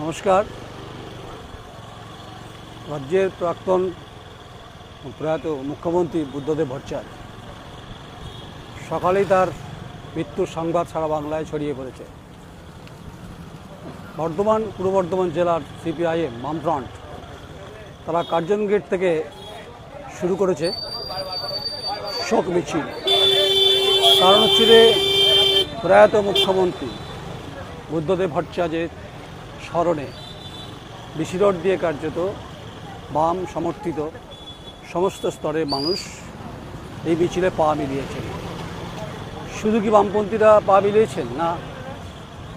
নমস্কার। রাজ্যের প্রাক্তন প্রয়াত মুখ্যমন্ত্রী বুদ্ধদেব ভট্টাচার্য, সকালেই তার মৃত্যুর সংবাদ সারা বাংলায় ছড়িয়ে পড়েছে। বর্ধমান, পূর্ব বর্ধমান জেলার সিপিআইএম বামফ্রন্ট তারা কার্জন গেট থেকে শুরু করেছে শোক মিছিল। কারণ হচ্ছে প্রয়াত মুখ্যমন্ত্রী বুদ্ধদেব ভট্টাচার্যের স্মরণে বিসি দিয়ে কার্যত বাম সমর্থিত সমস্ত স্তরের মানুষ এই মিছিলে পা মিলিয়েছেন। শুধু কি বামপন্থীরা পা মিলিয়েছেন না,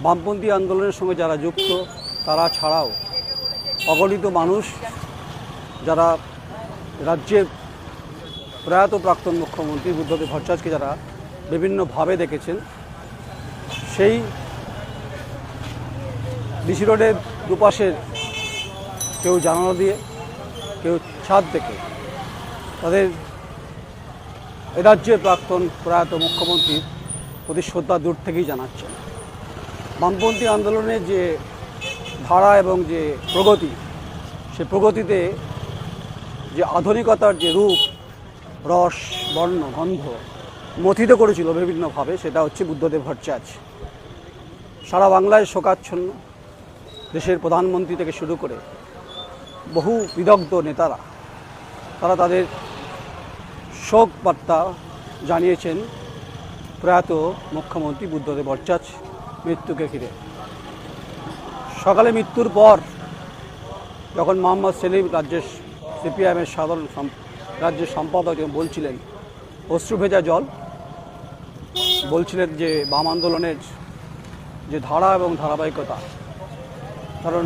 বামপন্থী আন্দোলনের সঙ্গে যারা যুক্ত, তারা ছাড়াও অগণিত মানুষ যারা রাজ্যের প্রয়াত প্রাক্তন মুখ্যমন্ত্রী বুদ্ধদেব ভট্টাচার্যকে যারা বিভিন্নভাবে দেখেছেন, সেই বিসি রোডের দুপাশের কেউ জানালা দিয়ে, কেউ ছাদ থেকে। তাদের এ রাজ্যের প্রাক্তন প্রয়াত মুখ্যমন্ত্রীর প্রতি শ্রদ্ধা দূর থেকেই জানাচ্ছেন। বামপন্থী আন্দোলনের যে ধারা এবং যে প্রগতি, সে প্রগতিতে যে আধুনিকতার যে রূপ, রস, বর্ণ, গন্ধ মথিত করেছিল বিভিন্নভাবে, সেটা হচ্ছে বুদ্ধদেব ভট্টাচার্য। সারা বাংলায় শোকাচ্ছন্ন। দেশের প্রধানমন্ত্রী থেকে শুরু করে বহু বিদগ্ধ নেতারা, তারা তাদের শোক বার্তা জানিয়েছেন প্রয়াত মুখ্যমন্ত্রী বুদ্ধদেব ভট্টাচার্য মৃত্যুকে ঘিরে। সকালে মৃত্যুর পর যখন মোহাম্মদ সেলিম রাজ্যের সিপিআইএমের সাধারণ রাজ্যের সম্পাদক বলছিলেন, অশ্রু ভেজা জল, বলছিলেন যে বাম আন্দোলনের যে ধারা এবং ধারাবাহিকতা কারণ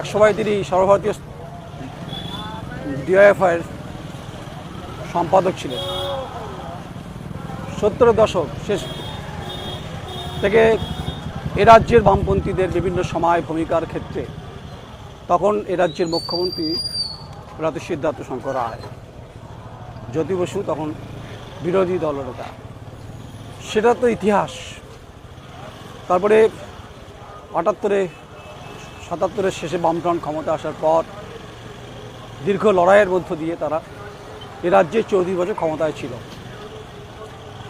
একসময় তিনি সর্বভারতীয় ডিআইএফআইয়ের সম্পাদক ছিলেন। সত্তর দশক শেষ থেকে এ রাজ্যের বামপন্থীদের বিভিন্ন সময় ভূমিকার ক্ষেত্রে তখন এ রাজ্যের মুখ্যমন্ত্রী রাত সিদ্ধার্থ শঙ্কর রায়, জ্যোতি বসু তখন বিরোধী দলনেতা সেটা তো ইতিহাস। তারপরে আটাত্তরে সাতাত্তরের শেষে বামফ্রন্ট ক্ষমতা আসার পর দীর্ঘ লড়াইয়ের মধ্য দিয়ে তারা এ রাজ্যে চৌত্রিশ বছর ক্ষমতায় ছিল।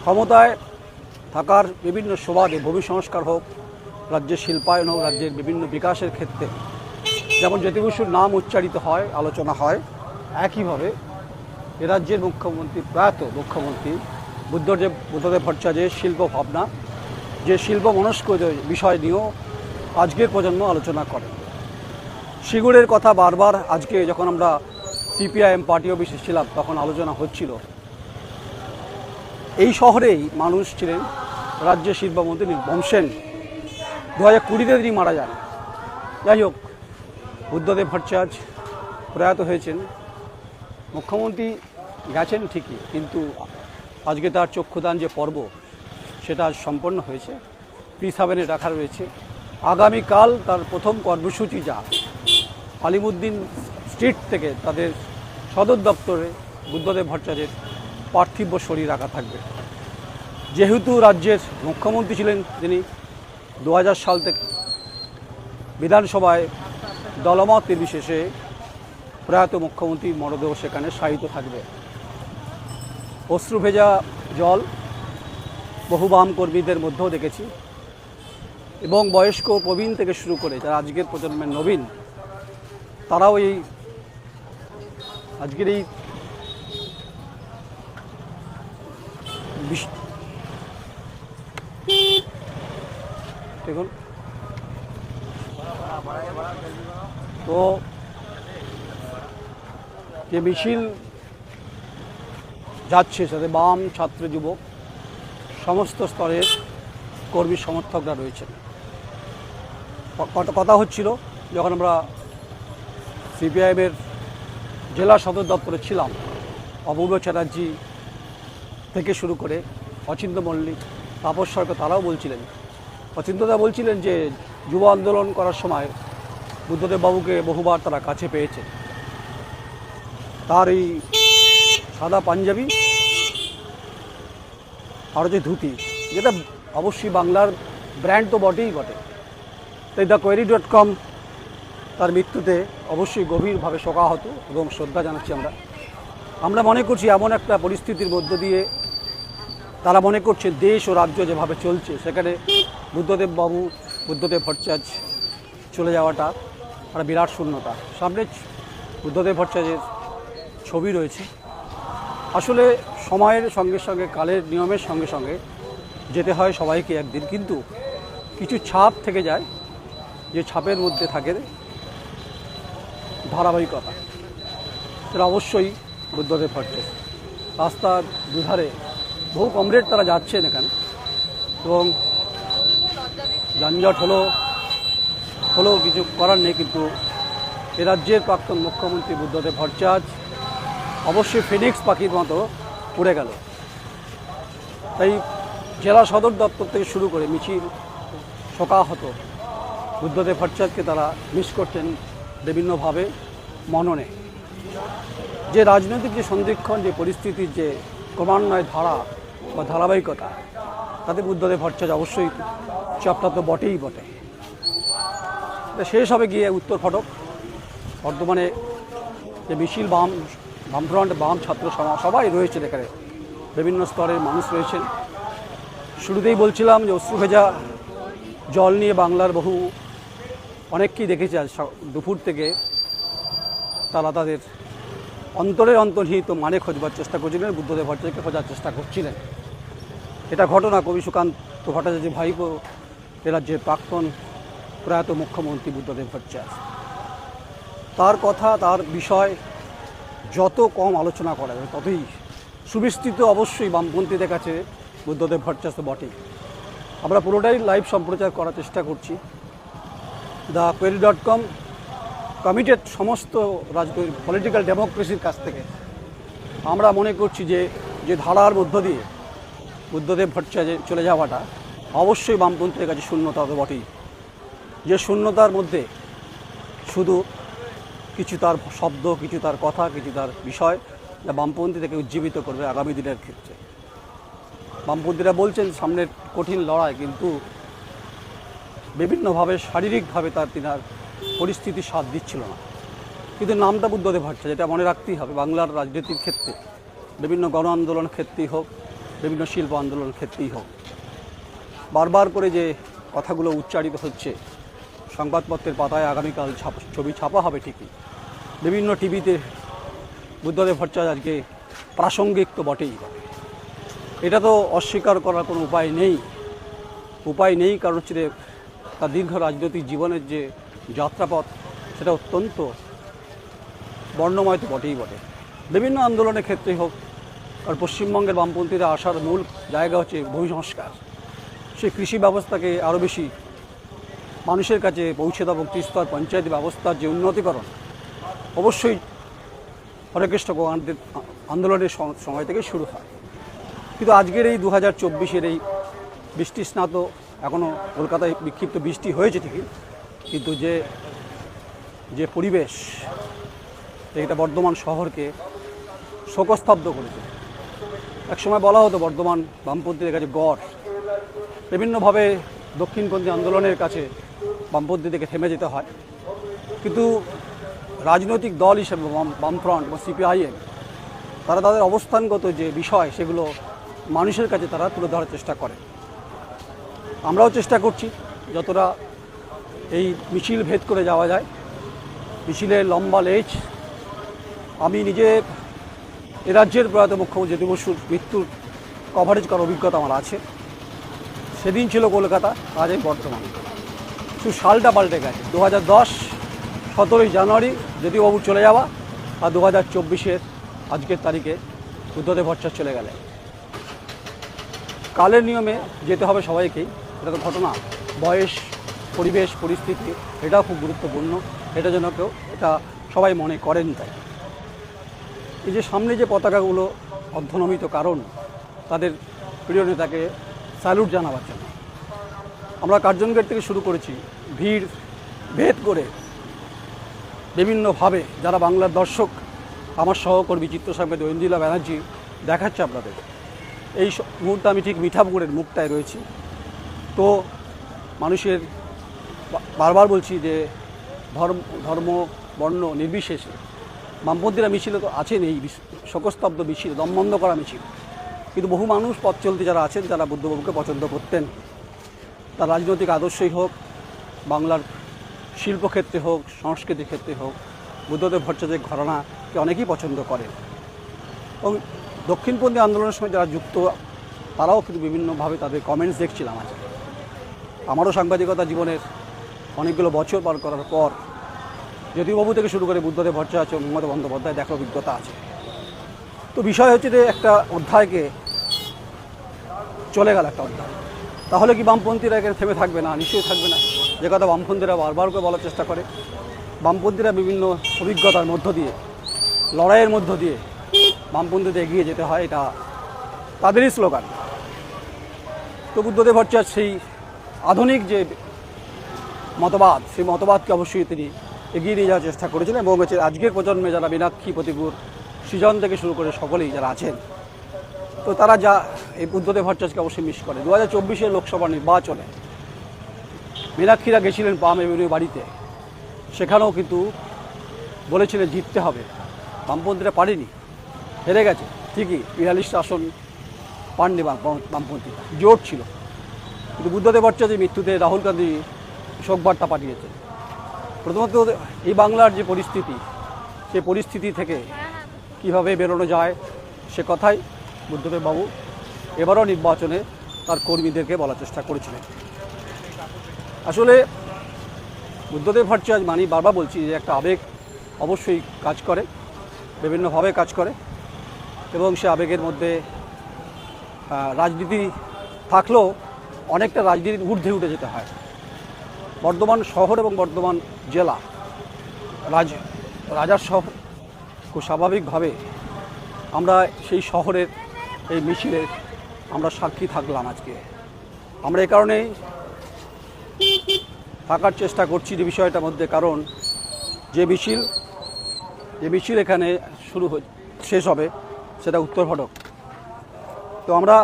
ক্ষমতায় থাকার বিভিন্ন সুবাদে ভূমি সংস্কার হোক, রাজ্যের শিল্পায়ন হোক, রাজ্যের বিভিন্ন বিকাশের ক্ষেত্রে যেমন জ্যোতি বসুর নাম উচ্চারিত হয়, আলোচনা হয়, একইভাবে এ রাজ্যের মুখ্যমন্ত্রী, প্রয়াত মুখ্যমন্ত্রী বুদ্ধদেব বুদ্ধদেব ভট্টাচার্যের শিল্প ভাবনা, যে শিল্প মনস্ক বিষয় নিয়েও আজকের প্রজন্ম আলোচনা করে। সিগুড়ের কথা বারবার আজকে যখন আমরা সিপিআইএম পার্টি অফিসে ছিলাম, তখন আলোচনা হচ্ছিল। এই শহরেই মানুষ ছিলেন রাজ্যের শিল্পমন্ত্রী নির্মম সেন। দু হাজার কুড়িতে তিনি মারা যান। যাই হোক, বুদ্ধদেব ভট্টাচার্য প্রয়াত হয়েছেন। মুখ্যমন্ত্রী গেছেন ঠিকই, কিন্তু আজকে তার চক্ষুদান যে পর্ব, সেটা আজ সম্পন্ন হয়েছে। হাভেনে রাখা রয়েছে আগামীকাল তার প্রথম কর্মসূচি যা। আলিমুদ্দিন স্ট্রিট থেকে তাদের সদর দপ্তরে বুদ্ধদেব ভট্টাচার্যের পার্থিব শরীর রাখা থাকবে। যেহেতু রাজ্যের মুখ্যমন্ত্রী ছিলেন তিনি দু হাজার সাল থেকে বিধানসভায় দলমত নির্বিশেষে প্রয়াত মুখ্যমন্ত্রী মরদেহ সেখানে শায়িত থাকবে। অশ্রু ভেজা জল, বহু বাম কর্মীদের মধ্যেও দেখেছি। এবং বয়স্ক প্রবীণ থেকে শুরু করে যারা আজকের প্রজন্মের নবীন, তারাও এই আজকের এই দেখুন। তো যে মিছিল যাচ্ছে, সাথে বাম ছাত্র যুবক, সমস্ত স্তরের কর্মী সমর্থকরা রয়েছেন। কথা হচ্ছিল যখন আমরা সিপিআইএমের জেলা সদর দপ্তরে ছিলাম অপূর্ব চ্যাটার্জি থেকে শুরু করে অচিন্ত মল্লিক, তাপস সরকার তারাও বলছিলেন। অচিন্তদা বলছিলেন যে যুব আন্দোলন করার সময় বুদ্ধদেব বাবুকে বহুবার তারা কাছে পেয়েছে। তার এই সাদা পাঞ্জাবি আর যে ধুতি, যেটা অবশ্যই বাংলার ব্র্যান্ড তো বটেই বটে। তাই দ্য কোয়েরি ডট কম তার মৃত্যুতে অবশ্যই গভীরভাবে শোকাহত এবং শ্রদ্ধা জানাচ্ছি আমরা। আমরা মনে করছি এমন একটা পরিস্থিতির মধ্য দিয়ে তারা মনে করছে দেশ ও রাজ্য যেভাবে চলছে, সেখানে বুদ্ধদেব বাবু, বুদ্ধদেব ভট্টাচার্য চলে যাওয়াটা একটা বিরাট শূন্যতা। সামনে বুদ্ধদেব ভট্টাচার্যের ছবি রয়েছে। আসলে সময়ের সঙ্গে সঙ্গে, কালের নিয়মের সঙ্গে সঙ্গে যেতে হয় সবাইকে একদিন, কিন্তু কিছু ছাপ থেকে যায় যে ছাপের মধ্যে থাকে ধারাবাহিকতা। সেটা অবশ্যই বুদ্ধদেব ভট্টাচার্য রাস্তার দুধারে বহু কমরেড তারা যাচ্ছেন এখানে। এবং যানজট হলো, হলেও কিছু করার নেই কিন্তু এ রাজ্যের প্রাক্তন মুখ্যমন্ত্রী বুদ্ধদেব ভট্টাচার্য অবশ্যই ফিনিক্স পাখির মতো উড়ে গেল। তাই জেলা সদর দপ্তর থেকে শুরু করে মিছিল, শোকাহত বুদ্ধদেব ভট্টাচার্যকে তারা মিস করতেন বিভিন্নভাবে মননে। যে রাজনৈতিক যে সন্ধিক্ষণ, যে পরিস্থিতির যে ক্রমান্বয় ধারা বা ধারাবাহিকতা, তাতে বুদ্ধদেব ভট্টাচার্য অবশ্যই চাপটা তো বটেই বটে। শেষ হবে গিয়ে উত্তর ফটক। বর্তমানে যে মিছিল, বাম, বামফ্রন্ট, বাম ছাত্র সমাজ সবাই রয়েছেন এখানে বিভিন্ন স্তরের মানুষ রয়েছেন। শুরুতেই বলছিলাম যে অশ্রুভেজা জল নিয়ে বাংলার বহু অনেককেই দেখেছি আজ দুপুর থেকে। তারা তাদের অন্তরের অন্তর্নিহিত মানে খোঁজবার চেষ্টা করছিলেন, বুদ্ধদেব ভট্টাচার্যকে খোঁজার চেষ্টা করছিলেন। এটা ঘটনা কবি সুকান্ত ভট্টাচার্য ভাইপো, এ রাজ্যের প্রাক্তন প্রয়াত মুখ্যমন্ত্রী বুদ্ধদেব ভট্টাচার্য। তার কথা, তার বিষয় যত কম আলোচনা করা যাবে ততই সুবিস্তৃত অবশ্যই বামপন্থীদের কাছে বুদ্ধদেব ভট্টাচার্য বটেই আমরা পুরোটাই লাইভ সম্প্রচার করার চেষ্টা করছি। The query dot com committed সমস্ত রাজনৈতিক পলিটিক্যাল ডেমোক্রেসির কাছ থেকে। আমরা মনে করছি যে যে ধারার মধ্য দিয়ে বুদ্ধদেব ভট্টাচার্য চলে যাওয়াটা অবশ্যই বামপন্থীদের কাছে শূন্যতা তো বটেই। যে শূন্যতার মধ্যে শুধু কিছু তার শব্দ, কিছু তার কথা, কিছু তার বিষয় যা বামপন্থী থেকে উজ্জীবিত করবে আগামী দিনের ক্ষেত্রে। বামপন্থীরা বলছেন সামনের কঠিন লড়াই কিন্তু বিভিন্নভাবে, শারীরিকভাবে তার তিনার পরিস্থিতি সাথ দিচ্ছিল না। কিন্তু নামটা বুদ্ধদেব ভট্টাচার্য যেটা মনে রাখতেই হবে, বাংলার রাজনীতির ক্ষেত্রে। বিভিন্ন গণ আন্দোলনের ক্ষেত্রেই হোক, বিভিন্ন শিল্প আন্দোলনের ক্ষেত্রেই হোক। বারবার করে যে কথাগুলো উচ্চারিত হচ্ছে, সংবাদপত্রের পাতায় আগামীকাল ছবি ছাপা হবে ঠিকই। বিভিন্ন টিভিতে বুদ্ধদেব ভট্টাচার্য আজকে প্রাসঙ্গিক তো বটেই। এটা তো অস্বীকার করার কোনো উপায় নেই। উপায় নেই, কারণ হচ্ছে তার দীর্ঘ রাজনৈতিক জীবনের যে যাত্রাপথ, সেটা অত্যন্ত বর্ণময় তো বটেই বটে। বিভিন্ন আন্দোলনের ক্ষেত্রে হোক, আর পশ্চিমবঙ্গের বামপন্থীরা আসার মূল জায়গা হচ্ছে ভূমি সংস্কার সেই কৃষি ব্যবস্থাকে আরও বেশি মানুষের কাছে পৌঁছে দেওয়া এবং পঞ্চায়েত ব্যবস্থার যে উন্নতিকরণ, অবশ্যই হরেকৃষ্ণ আন্দোলনের সময় থেকে শুরু হয়। কিন্তু আজকের এই দু হাজার চব্বিশের এই বৃষ্টি স্নাত এখনও কলকাতায় বিক্ষিপ্ত বৃষ্টি হয়েছে ঠিকই, কিন্তু যে যে পরিবেশ এটা বর্ধমান শহরকে শোকস্তব্ধ করেছে। একসময় বলা হতো বর্ধমান বামপন্থীদের কাছে গড়। বিভিন্নভাবে দক্ষিণপন্থী আন্দোলনের কাছে বামপন্থীদেরকে থেমে যেতে হয়। কিন্তু রাজনৈতিক দল হিসেবে বাম- বামফ্রন্ট বা সিপিআইএম, তারা তাদের অবস্থানগত যে বিষয়, সেগুলো মানুষের কাছে তারা তুলে ধরার চেষ্টা করে। আমরাও চেষ্টা করছি যতটা এই মিছিল ভেদ করে যাওয়া যায়। মিছিলের লম্বা লেজ। আমি নিজে এ রাজ্যের প্রয়াত মুখ্যমন্ত্রী জ্যোতি বসুর মৃত্যুর কভারেজ করার অভিজ্ঞতা আমার আছে। সেদিন ছিল কলকাতা, আজ এই বর্তমান। শুধু সালটা পাল্টে গেছে। দু হাজার দশ সতেরোই জানুয়ারি জ্যোতিবাবু চলে যাওয়া আর দু হাজার চব্বিশের আজকের তারিখে বুদ্ধদেব ভট্টাচার্য চলে গেলে। কালের নিয়মে যেতে হবে সবাইকেই। এটা তো ঘটনা। বয়স, পরিবেশ, পরিস্থিতি, এটাও খুব গুরুত্বপূর্ণ। এটা যেন কেউ, এটা সবাই মনে করেন তাই। এই যে সামনে যে পতাকাগুলো অর্ধনমিত কারণ, তাদের প্রিয় নেতাকে স্যালুট জানাবার জন্য। আমরা কার্জন গেট থেকে শুরু করেছি, ভিড়, ভেদ করে বিভিন্নভাবে যারা বাংলার দর্শক, আমার সহকর্মী চিত্রসংবেদ ঐন্দিলা ব্যানার্জি দেখাচ্ছে আপনাদের। এই মুহূর্তে আমি ঠিক মিঠাপুকুরের মুখটায় রয়েছি। তো মানুষের বারবার বলছি যে ধর্ম ধর্ম, বর্ণ নির্বিশেষে বামপন্থীরা মিছিলে তো আছেন এই শোকস্তব্ধ মিছিল দমবন্ধ করা মিছিল। কিন্তু বহু মানুষ পথ চলতে যারা আছেন যারা বুদ্ধবাবুকে পছন্দ করতেন। তার রাজনৈতিক আদর্শই হোক, বাংলার শিল্পক্ষেত্রে হোক, সংস্কৃতির ক্ষেত্রে হোক, বুদ্ধদেব ভট্টাচার্যের ঘরানাকে অনেকেই পছন্দ করেন। এবং দক্ষিণপন্থী আন্দোলনের সঙ্গে যারা যুক্ত, তারাও কিন্তু বিভিন্নভাবে তাদের কমেন্টস দেখছিলাম আজ আমারও সাংবাদিকতা জীবনের অনেকগুলো বছর পার করার পর জ্যোতিবাবু থেকে শুরু করে বুদ্ধদেব ভট্টাচার্য, মমতা বন্দ্যোপাধ্যায় দেখার অভিজ্ঞতা আছে। তো বিষয় হচ্ছে যে একটা অধ্যায়কে চলে গেল একটা অধ্যায়। তাহলে কি বামপন্থীরা এখানে থেমে থাকবে না? নিশ্চয়ই থাকবে না। যে কথা বামপন্থীরা বারবার করে বলার চেষ্টা করে, বামপন্থীরা বিভিন্ন অভিজ্ঞতার মধ্য দিয়ে, লড়াইয়ের মধ্য দিয়ে বামপন্থীদের এগিয়ে যেতে হয়, এটা তাদেরই স্লোগান। তো বুদ্ধদেব ভট্টাচার্য সেই আধুনিক যে মতবাদ, সেই মতবাদকে অবশ্যই তিনি এগিয়ে নিয়ে যাওয়ার চেষ্টা করেছিলেন এবং হচ্ছে আজকের প্রজন্মে যারা মীনাক্ষী প্রতিপুর সৃজন থেকে শুরু করে সকলেই যারা আছেন, তো তারা যা এই বুদ্ধদেব ভট্টাচার্যকে অবশ্যই মিস করে। দু হাজার চব্বিশের লোকসভা নির্বাচনে মীনাক্ষীরা গেছিলেন পাম এভিনিউ বাড়িতে। সেখানেও কিন্তু বলেছিলেন, জিততে হবে। বামপন্থীরা পারেনি, হেরে গেছে। ঠিকই বিয়াল্লিশটা আসন পাননি বাম- বামপন্থী জোট ছিল। কিন্তু বুদ্ধদেব ভট্টাচার্যের মৃত্যুতে রাহুল গান্ধী শোকবার্তা পাঠিয়েছে। প্রথমত এই বাংলার যে পরিস্থিতি সে পরিস্থিতি থেকে কীভাবে বেরোনো যায়, সে কথাই বুদ্ধদেব বাবু এবারও নির্বাচনে তার কর্মীদেরকে বলার চেষ্টা করেছিলেন। আসলে বুদ্ধদেব ভট্টাচার্য মানি বারবার বলছি যে একটা আবেগ অবশ্যই কাজ করে, বিভিন্নভাবে কাজ করে এবং সে আবেগের মধ্যে রাজনীতি থাকলেও অনেকটা রাজনীতির ঊর্ধ্বে উঠে যেতে হয়। বর্ধমান শহর এবং বর্ধমান জেলা রাজ, রাজার শহর খুব স্বাভাবিকভাবে আমরা সেই শহরের এই মিছিলের আমরা সাক্ষী থাকলাম আজকে। আমরা এই কারণেই থাকার চেষ্টা করছি যে বিষয়টার মধ্যে, কারণ যে মিছিল যে মিছিল এখানে শুরু শেষ হবে সেটা উত্তর ফটক। তো আমরা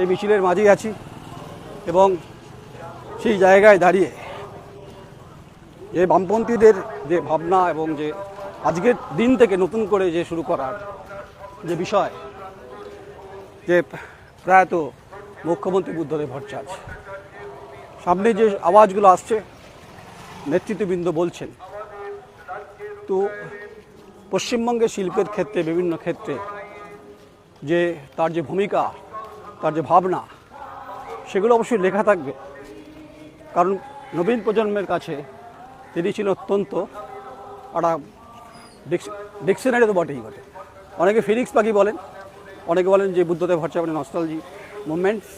এই মিছিলের মাঝেই আছি এবং সেই জায়গায় দাঁড়িয়ে যে বামপন্থীদের যে ভাবনা এবং যে আজকের দিন থেকে নতুন করে যে শুরু করার যে বিষয়, যে প্রায়ত মুখ্যমন্ত্রী বুদ্ধদেব ভট্টাচার্য, সামনে যে আওয়াজগুলো আসছে, নেতৃত্ববৃন্দ বলছেন, তো পশ্চিমবঙ্গের শিল্পের ক্ষেত্রে, বিভিন্ন ক্ষেত্রে যে তার যে ভূমিকা তার যে ভাবনা, সেগুলো অবশ্যই লেখা থাকবে। কারণ নবীন প্রজন্মের কাছে তিনি ছিল অত্যন্ত একটা ডিকশনারি তো বটেই বটে। অনেকে ফিনিক্স পাখি বলেন, অনেকে বলেন যে বুদ্ধদেব ভট্টাচার্য নস্টালজি মুভমেন্টস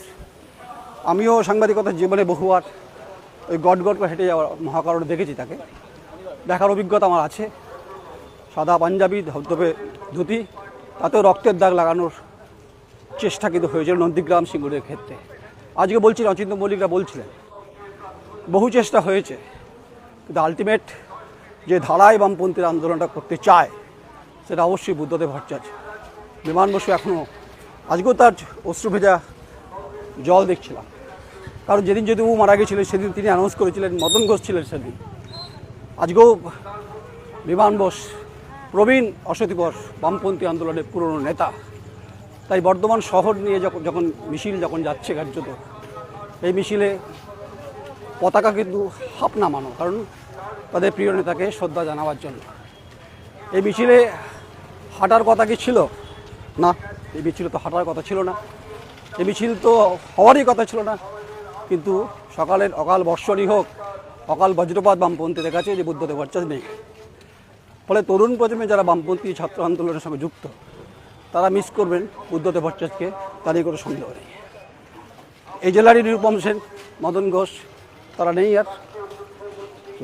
আমিও সাংবাদিকতার জীবনে বহুবার ওই গট গট করে হেঁটে যাওয়ার মহাকারণ দেখেছি তাকে। দেখার অভিজ্ঞতা আমার আছে। সাদা পাঞ্জাবি, ধবধবে ধুতি, তাতেও রক্তের দাগ লাগানোর চেষ্টা কিন্তু হয়েছিল নন্দীগ্রাম সিঙ্গুরের ক্ষেত্রে। আজকে বলছি অচিন্ত মল্লিকরা বলছিলেন, বহু চেষ্টা হয়েছে, কিন্তু আলটিমেট যে ধারায় বামপন্থীর আন্দোলনটা করতে চায়, সেটা অবশ্যই বুদ্ধদেব ভট্টাচার্য। বিমান বসু এখনও আজকেও তার অশ্রু ভেজা জল দেখছিলাম। কারণ যেদিন যদি ও মারা গেছিলেন সেদিন তিনি অ্যানাউন্স করেছিলেন, মদন ঘোষ ছিলেন সেদিন। আজকেও বিমান বোস, প্রবীণ অসতিবর বামপন্থী আন্দোলনের পুরনো নেতা তাই বর্ধমান শহর নিয়ে যখন যখন মিছিল যখন যাচ্ছে কার্যত, এই মিছিলে পতাকা কিন্তু হাফ নামানো, কারণ তাদের প্রিয় নেতাকে শ্রদ্ধা জানাবার জন্য। এই মিছিলে হাঁটার কথা কি ছিল? না, এই মিছিলে তো হাঁটার কথা ছিল না। এই মিছিল তো হওয়ারই কথা ছিল না। কিন্তু সকালের অকাল বর্ষণই হোক, অকাল বজ্রপাত বামপন্থীদের কাছে যে বুদ্ধদেব নেই। ফলে তরুণ প্রজন্মে যারা বামপন্থী ছাত্র আন্দোলনের সঙ্গে যুক্ত তারা মিস করবেন বুদ্ধদেব ভট্টাচার্যকে তাদের কোনো সন্দেহ নেই। এই জেলারই নিরুপম সেন, মদন ঘোষ, তারা নেই আর।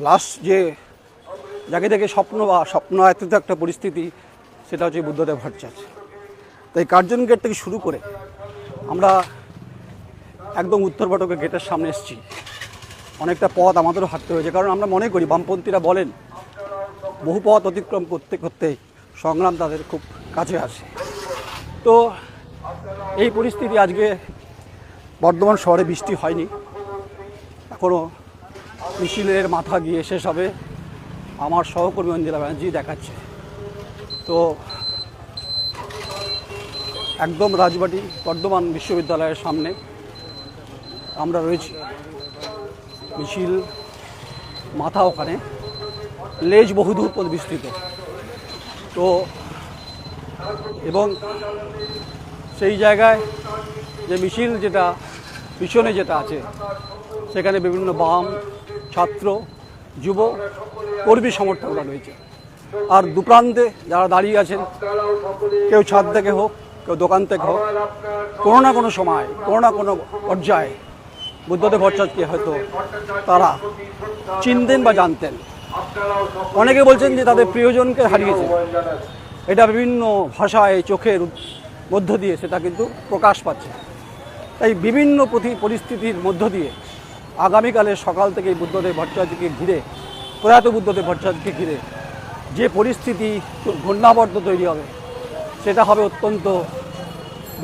লাস্ট যে যাকে দেখে স্বপ্ন বা স্বপ্ন এত একটা পরিস্থিতি, সেটা হচ্ছে বুদ্ধদেব ভট্টাচার্য। তাই কার্জন গেট থেকে শুরু করে আমরা একদম উত্তর ফটকের গেটের সামনে এসেছি। অনেকটা পথ আমাদেরও হাঁটতে হয়েছে, কারণ আমরা মনে করি বামপন্থীরা বলেন, বহু পথ অতিক্রম করতে করতে সংগ্রাম তাদের খুব কাছে আসে। তো এই পরিস্থিতি আজকে বর্ধমান শহরে বৃষ্টি হয়নি। এখনও মিছিলের মাথা গিয়ে শেষ হবে, আমার সহকর্মী অঞ্জলা ব্যানার্জি দেখাচ্ছে। তো একদম রাজবাটি বর্ধমান বিশ্ববিদ্যালয়ের সামনে আমরা রয়েছি। মিছিল, মাথা ওখানে, লেজ বহুদূর বিস্তৃত তো এবং সেই জায়গায় যে মিছিল যেটা পিছনে যেটা আছে, সেখানে বিভিন্ন বাম, ছাত্র, যুব, কর্মী সমর্থকরা রয়েছে। আর দুপ্রান্তে যারা দাঁড়িয়ে আছেন, কেউ ছাদ থেকে হোক, কেউ দোকান থেকে হোক, কোনো না কোনো সময়, কোনো না কোনো পর্যায়ে বুদ্ধদেব ভট্টাচার্যকে হয়তো তারা চিনতেন বা জানতেন। অনেকে বলছেন যে তাদের প্রিয়জনকে হারিয়েছে। এটা বিভিন্ন ভাষায় চোখের মধ্য দিয়ে সেটা কিন্তু প্রকাশ পাচ্ছে। তাই বিভিন্ন পরিস্থিতির মধ্য দিয়ে আগামীকালের সকাল থেকে বুদ্ধদেব ভট্টাচার্যকে ঘিরে প্রয়াত বুদ্ধদেব ভট্টাচার্যকে ঘিরে যে পরিস্থিতি ঘূর্ণাবর্ত তৈরি হবে সেটা হবে অত্যন্ত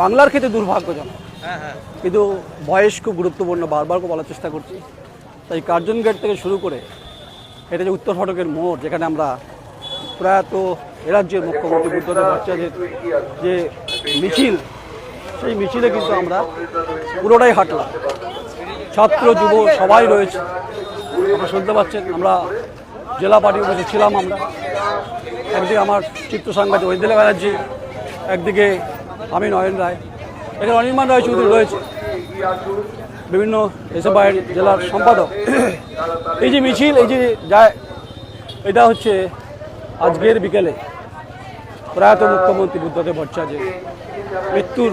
বাংলার ক্ষেত্রে দুর্ভাগ্যজনক। কিন্তু বয়স খুব গুরুত্বপূর্ণ বারবার বলার চেষ্টা করছি। তাই কার্জন গেট থেকে শুরু করে এটা যে উত্তর ফটকের মোড় যেখানে আমরা প্রয়াত রাজ্যের মুখ্যমন্ত্রী বুদ্ধদেব ভট্টাচার্যের যে মিছিল, সেই মিছিলে কিন্তু আমরা পুরোটাই হাঁটলাম। ছাত্র, যুব সবাই রয়েছে। আপনারা শুনতে পাচ্ছেন, আমরা জেলা পার্টি অফিসে ছিলাম আমরা। একদিকে আমার চিত্র সাংবাদিক ঐদিলা ব্যানার্জি, একদিকে আমি নয়ন রায়। এখানে অনির্বাণ রায় চৌধুরী রয়েছে। বিভিন্ন এসএফআইয়ের জেলার সম্পাদক। এই যে মিছিল, এই যে যায়, এটা হচ্ছে আজকের বিকেলে। প্রয়াত মুখ্যমন্ত্রী বুদ্ধদেব ভট্টাচার্যের মৃত্যুর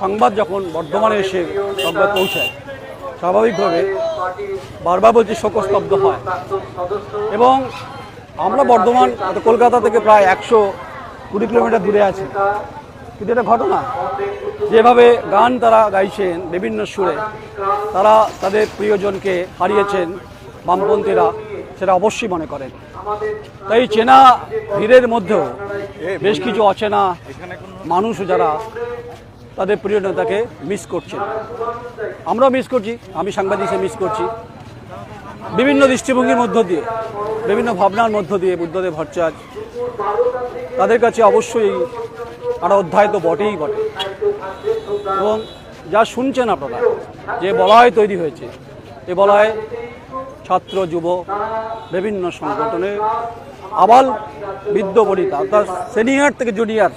সংবাদ যখন বর্ধমানে এসে সংবাদ পৌঁছায়, স্বাভাবিকভাবে বারবার বলছি শোকস্তব্ধ হয়। এবং আমরা বর্ধমান কলকাতা থেকে প্রায় একশো কুড়ি কিলোমিটার দূরে আছি। কিন্তু এটা ঘটনা, যেভাবে গান তারা গাইছেন বিভিন্ন সুরে, তারা তাদের প্রিয়জনকে হারিয়েছেন বামপন্থীরা। সেটা অবশ্যই মনে করেন। তাই চেনা ভিড়ের মধ্যেও বেশ কিছু অচেনা মানুষ যারা তাদের প্রিয় নেতাকে মিস করছেন। আমরাও মিস করছি, আমি সাংবাদিক হিসেবে মিস করছি। বিভিন্ন দৃষ্টিভঙ্গির মধ্য দিয়ে, বিভিন্ন ভাবনার মধ্য দিয়ে বুদ্ধদেব ভট্টাচার্য তাদের কাছে অবশ্যই একটা অধ্যায় তো বটেই বটে। এবং যা শুনছেন আপনারা, যে বলয় তৈরি হয়েছে, এ বলয় ছাত্র, যুব, বিভিন্ন সংগঠনে আবাল বৃদ্ধ বলিতা অর্থাৎ সিনিয়র থেকে জুনিয়র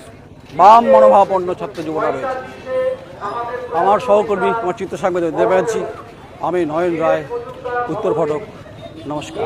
বাম মনোভাবাপন্ন ছাত্র যুবরা রয়েছে। আমার সহকর্মী, আমার চিত্র সাংবাদিক দেবাচ্ছি আমি নয়ন রায়, উত্তর ফটক, নমস্কার।